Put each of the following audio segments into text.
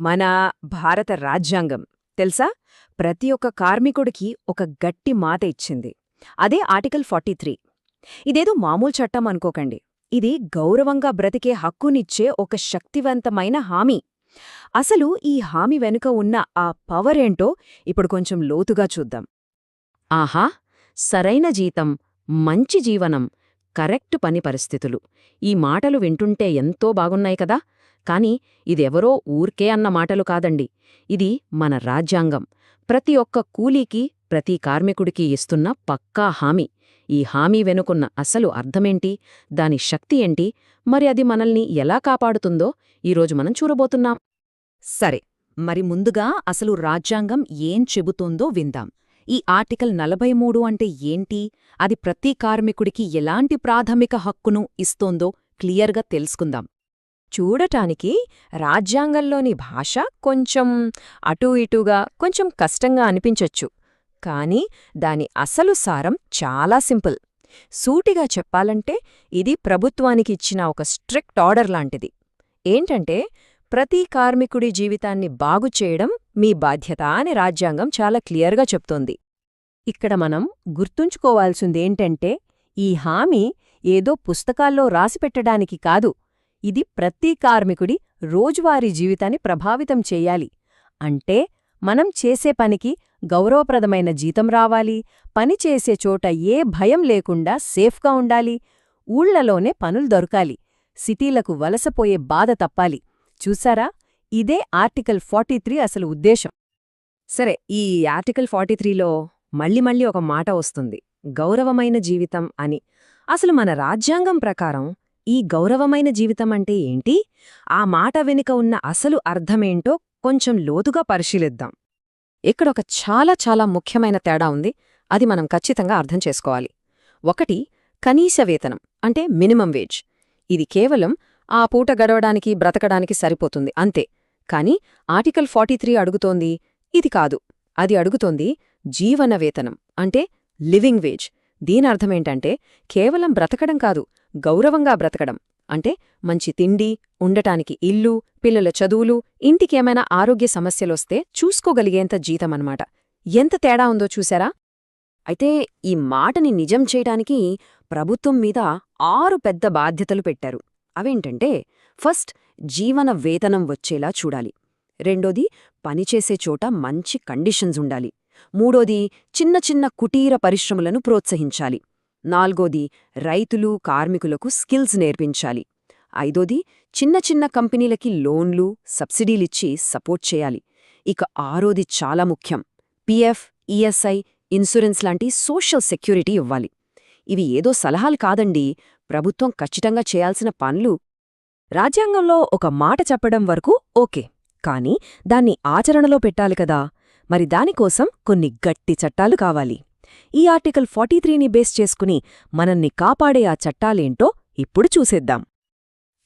మన భారత రాజ్యాంగం. తెలుసా? ప్రతి ఒక్క కార్మికుడికి ఒక గట్టి మాట ఇచ్చింది. అదే ఆర్టికల్ ఫార్టీ త్రీ. ఇదేదో మామూలు చట్టం అనుకోకండి. ఇది గౌరవంగా బ్రతికే హక్కునిచ్చే ఒక శక్తివంతమైన హామీ. అసలు ఈ హామీ వెనుక ఉన్న ఆ పవర్ ఏంటో ఇప్పుడు కొంచెం లోతుగా చూద్దాం. ఆహా! సరైన జీతం మంచి జీవనం కరెక్ట్ పని పరిస్థితులు. ఈ మాటలు వింటుంటే ఎంతో బాగున్నాయి కదా! కాని ఇదెవరో ఊర్కే అన్న మాటలు కాదండి. ఇది మన రాజ్యాంగం. ప్రతి ఒక్క కూలీకి ప్రతి కార్మికుడికి ఇస్తున్న పక్కా హామీ. ఈ హామీ వెనుకున్న అసలు అర్థమేంటి? దాని శక్తి ఏంటి? మరి అది మనల్ని ఎలా కాపాడుతుందో ఈరోజు మనం చూరబోతున్నాం సరే మరి ముందుగా అసలు రాజ్యాంగం ఏం చెబుతోందో విందాం. ఈ ఆర్టికల్ నలభై మూడు అంటే ఏంటి? అది ప్రతి కార్మికుడికి ఎలాంటి ప్రాథమిక హక్కును ఇస్తోందో క్లియర్గా తెలుసుకుందాం. చూడటానికి రాజ్యాంగంలోని భాష కొంచెం అటూ ఇటూగా కొంచెం కష్టంగా అనిపించొచ్చు. కాని దాని అసలు సారం చాలా సింపుల్. సూటిగా చెప్పాలంటే ఇది ప్రభుత్వానికి ఇచ్చిన ఒక స్ట్రిక్ట్ ఆర్డర్ లాంటిది. ఏంటంటే ప్రతి కార్మికుడి జీవితాన్ని బాగుచేయడం మీ బాధ్యత అని రాజ్యాంగం చాలా క్లియర్గా చెప్తోంది. ఇక్కడ మనం గుర్తుంచుకోవాల్సిందేంటంటే ఈ హామీ ఏదో పుస్తకాల్లో రాసిపెట్టడానికి కాదు ఇది ప్రతి కార్మికుడి రోజువారీ జీవితాన్ని ప్రభావితం చెయ్యాలి అంటే మనం చేసే పనికి గౌరవప్రదమైన జీతం రావాలి పని చేసే చోట ఏ భయం లేకుండా సేఫ్గా ఉండాలి ఊళ్ళలోనే పనులు దొరకాలి సిటీలకు వలసపోయే బాధ తప్పాలి. చూసారా? ఇదే ఆర్టికల్ ఫార్టీ అసలు ఉద్దేశం. సరే ఈ ఆర్టికల్ ఫార్టీ త్రీలో మళ్ళీ మళ్ళీ ఒక మాట వస్తుంది. గౌరవమైన జీవితం అని. అసలు మన రాజ్యాంగం ప్రకారం ఈ గౌరవమైన జీవితం అంటే ఏంటి? ఆ మాట వెనుక ఉన్న అసలు అర్థమేంటో కొంచెం లోతుగా పరిశీలిద్దాం. ఇక్కడొక చాలా చాలా ముఖ్యమైన తేడా ఉంది. అది మనం ఖచ్చితంగా అర్థం చేసుకోవాలి. ఒకటి కనీస వేతనం అంటే మినిమం వేజ్. ఇది కేవలం ఆ పూట గడవడానికి బ్రతకడానికి సరిపోతుంది అంతే. కాని ఆర్టికల్ ఫార్టీ అడుగుతోంది. ఇది కాదు. అది అడుగుతోంది జీవన వేతనం అంటే లివింగ్ వేజ్. దీనర్థమేంటంటే కేవలం బ్రతకడం కాదు గౌరవంగా బ్రతకడం. అంటే మంచి తిండి ఉండటానికి ఇల్లు పిల్లల చదువులు ఇంటికేమైనా ఆరోగ్య సమస్యలొస్తే చూసుకోగలిగేంత జీతమన్నమాట. ఎంత తేడా ఉందో చూశారా? అయితే ఈ మాటని నిజం చేయటానికి ప్రభుత్వం మీద ఆరు పెద్ద బాధ్యతలు పెట్టారు. అవేంటంటే ఫస్ట్ జీవన వేతనం వచ్చేలా చూడాలి. రెండోది పనిచేసే చోట మంచి కండిషన్స్ ఉండాలి. మూడోది చిన్న చిన్న కుటీర పరిశ్రమలను ప్రోత్సహించాలి. నాల్గోది రైతులు కార్మికులకు స్కిల్స్ నేర్పించాలి. ఐదోది చిన్న చిన్న కంపెనీలకి లోన్లు సబ్సిడీలిచ్చి సపోర్ట్ చేయాలి. ఇక ఆరోది చాలా ముఖ్యం. పిఎఫ్ ఈఎస్ఐ ఇన్సూరెన్స్ లాంటి సోషల్ సెక్యూరిటీ ఇవ్వాలి. ఇవి ఏదో సలహాలు కాదండి. ప్రభుత్వం ఖచ్చితంగా చేయాల్సిన పనులు రాజ్యాంగంలో ఒక మాట చెప్పడం వరకు ఓకే. కాని దాన్ని ఆచరణలో పెట్టాలి కదా. మరి దానికోసం కొన్ని గట్టి చట్టాలు కావాలి. ఈ ఆర్టికల్ ఫార్టీ త్రీని బేస్ చేసుకుని మనల్ని కాపాడే ఆ చట్టాలేంటో ఇప్పుడు చూసేద్దాం.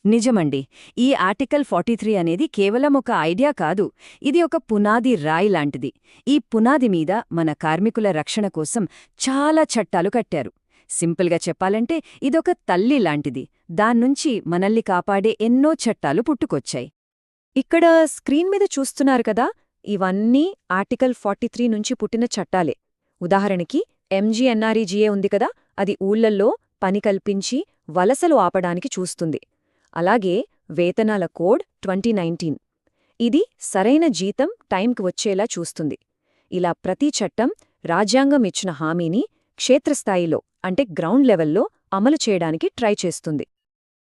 నిజమండి ఈ ఆర్టికల్ ఫార్టీ త్రీ అనేది కేవలం ఒక ఐడియా కాదు ఇది ఒక పునాది రాయి లాంటిది. ఈ పునాది మీద మన కార్మికుల రక్షణ కోసం చాలా చట్టాలు కట్టారు. సింపుల్గా చెప్పాలంటే ఇదొక తల్లి లాంటిది దాన్నుంచి మనల్ని కాపాడే ఎన్నో చట్టాలు పుట్టుకొచ్చాయి. ఇక్కడ స్క్రీన్ మీద చూస్తున్నారు కదా ఇవన్నీ ఆర్టికల్ ఫార్టీ త్రీ నుంచి పుట్టిన చట్టాలే. ఉదాహరణకి ఎంజీఎన్ఆర్ఈజీఏ ఉంది కదా అది ఊళ్ళల్లో పని కల్పించి వలసలు ఆపడానికి చూస్తుంది. అలాగే వేతనాల కోడ్ ట్వంటీ నైన్టీన్. ఇది సరైన జీతం టైంకి వచ్చేలా చూస్తుంది. ఇలా ప్రతి చట్టం రాజ్యాంగం ఇచ్చిన హామీని క్షేత్రస్థాయిలో అంటే గ్రౌండ్ లెవెల్లో అమలు చేయడానికి ట్రై చేస్తుంది.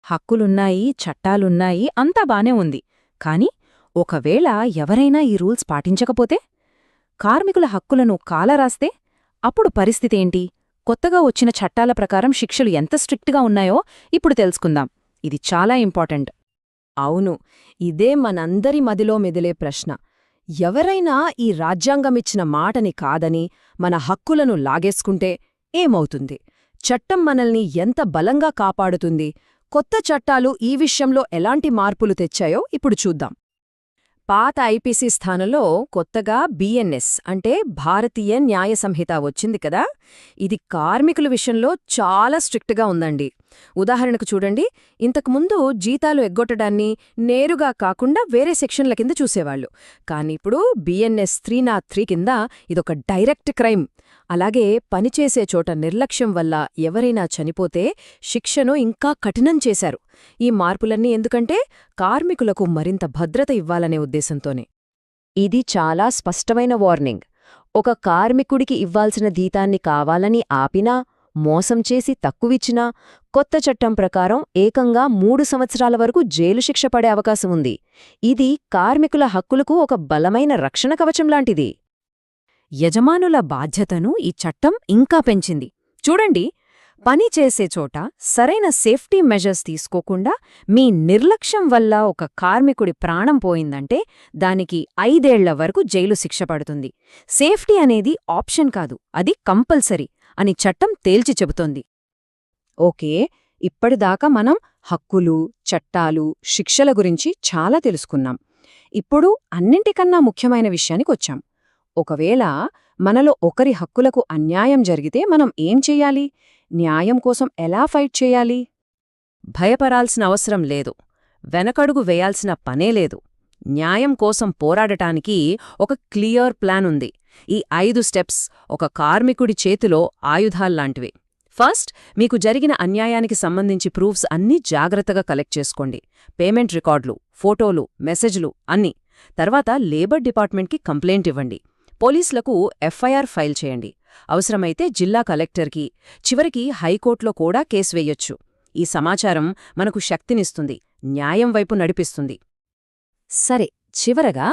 హక్కులున్నాయి చట్టాలున్నాయి అంతా బానే ఉంది. కాని ఒకవేళ ఎవరైనా ఈ రూల్స్ పాటించకపోతే కార్మికుల హక్కులను కాలరాస్తే అప్పుడు పరిస్థితేంటి? కొత్తగా వచ్చిన చట్టాల ప్రకారం శిక్షలు ఎంత స్ట్రిక్ట్గా ఉన్నాయో ఇప్పుడు తెలుసుకుందాం. ఇది చాలా ఇంపార్టెంట్. అవును ఇదే మనందరి మదిలో మెదిలే ప్రశ్న. ఎవరైనా ఈ రాజ్యాంగమిచ్చిన మాటని కాదని మన హక్కులను లాగేసుకుంటే ఏమవుతుంది? చట్టం మనల్ని ఎంత బలంగా కాపాడుతుంది? కొత్త చట్టాలు ఈ విషయంలో ఎలాంటి మార్పులు తెచ్చాయో ఇప్పుడు చూద్దాం. పాత ఐపీసీ స్థానంలో కొత్తగా బిఎన్ఎస్ అంటే భారతీయ న్యాయ సంహిత వచ్చింది కదా. ఇది కార్మికుల విషయంలో చాలా స్ట్రిక్ట్గా ఉందండి. ఉదాహరణకు చూడండి ఇంతకుముందు జీతాలు ఎగ్గొట్టడాన్ని నేరుగా కాకుండా వేరే సెక్షన్ల కింద చూసేవాళ్ళు కానీ ఇప్పుడు బిఎన్ఎస్ త్రీ నా త్రీ కింద ఇదొక డైరెక్ట్ క్రైమ్. అలాగే పనిచేసే చోట నిర్లక్ష్యం వల్ల ఎవరైనా చనిపోతే శిక్షను ఇంకా కఠినం చేశారు. ఈ మార్పులన్నీ ఎందుకంటే కార్మికులకు మరింత భద్రత ఇవ్వాలనే ఉద్దేశంతోనే. ఇది చాలా స్పష్టమైన వార్నింగ్. ఒక కార్మికుడికి ఇవ్వాల్సిన దీతాన్ని కావాలని ఆపినా మోసం చేసి తక్కువిచ్చినా కొత్త చట్టం ప్రకారం ఏకంగా మూడు సంవత్సరాల వరకు జైలు శిక్ష పడే అవకాశం ఉంది. ఇది కార్మికుల హక్కులకు ఒక బలమైన రక్షణ కవచం లాంటిది. యజమానుల బాధ్యతను ఈ చట్టం ఇంకా పెంచింది. చూడండి పని చేసే చోట సరైన సేఫ్టీ మెజర్స్ తీసుకోకుండా మీ నిర్లక్ష్యం వల్ల ఒక కార్మికుడి ప్రాణం పోయిందంటే దానికి ఐదేళ్ళ వరకు జైలు శిక్ష పడుతుంది. సేఫ్టీ అనేది ఆప్షన్ కాదు అది కంపల్సరీ అని చట్టం తేల్చి చెబుతోంది. ఓకే ఇప్పటిదాకా మనం హక్కులు చట్టాలు శిక్షల గురించి చాలా తెలుసుకున్నాం. ఇప్పుడు అన్నింటికన్నా ముఖ్యమైన విషయానికొచ్చాం ఒకవేళ మనలో ఒకరి హక్కులకు అన్యాయం జరిగితే మనం ఏం చెయ్యాలి న్యాయం కోసం ఎలా ఫైట్ చేయాలి? భయపరాల్సిన అవసరం లేదు. వెనకడుగు వేయాల్సిన పనే లేదు. న్యాయం కోసం పోరాడటానికి ఒక క్లియర్ ప్లాన్ ఉంది. ఈ ఐదు స్టెప్స్ ఒక కార్మికుడి చేతిలో ఆయుధాల్లాంటివి. ఫస్ట్ మీకు జరిగిన అన్యాయానికి సంబంధించి ప్రూఫ్స్ అన్నీ జాగ్రత్తగా కలెక్ట్ చేసుకోండి. పేమెంట్ రికార్డులు ఫోటోలు మెసేజ్లు అన్నీ. తర్వాత లేబర్ డిపార్ట్మెంట్కి కంప్లైంట్ ఇవ్వండి. పోలీసులకు ఎఫ్ఐఆర్ ఫైల్ చేయండి. అవసరమైతే జిల్లా కలెక్టర్కి చివరికి హైకోర్టులో కూడా కేసు వేయొచ్చు. ఈ సమాచారం మనకు శక్తినిస్తుంది న్యాయం వైపు నడిపిస్తుంది. సరే చివరగా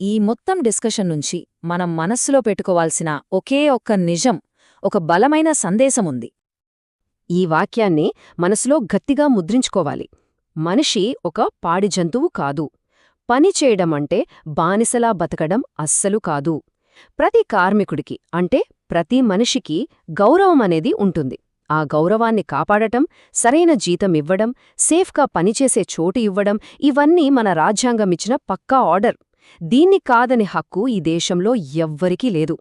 ఈ మొత్తం డిస్కషన్ నుంచి మనం మనస్సులో పెట్టుకోవాల్సిన ఒకే ఒక్క నిజం ఒక బలమైన సందేశముంది ఈ వాక్యాన్ని మనసులో గట్టిగా ముద్రించుకోవాలి. మనిషి ఒక పాడి జంతువు కాదు. పని చేయడమంటే బానిసలా బతకడం అస్సలు కాదు. ప్రతి కార్మికుడికి అంటే ప్రతి మనిషికి గౌరవం అనేది ఉంటుంది. ఆ గౌరవాన్ని కాపాడటం సరైన జీతం ఇవ్వడం సేఫ్గా పనిచేసే చోటు ఇవ్వడం ఇవన్నీ మన రాజ్యాంగమిచ్చిన పక్కా ఆర్డర్. దీన్ని కాదని హక్కు ఈ దేశంలో ఎవ్వరికీ లేదు.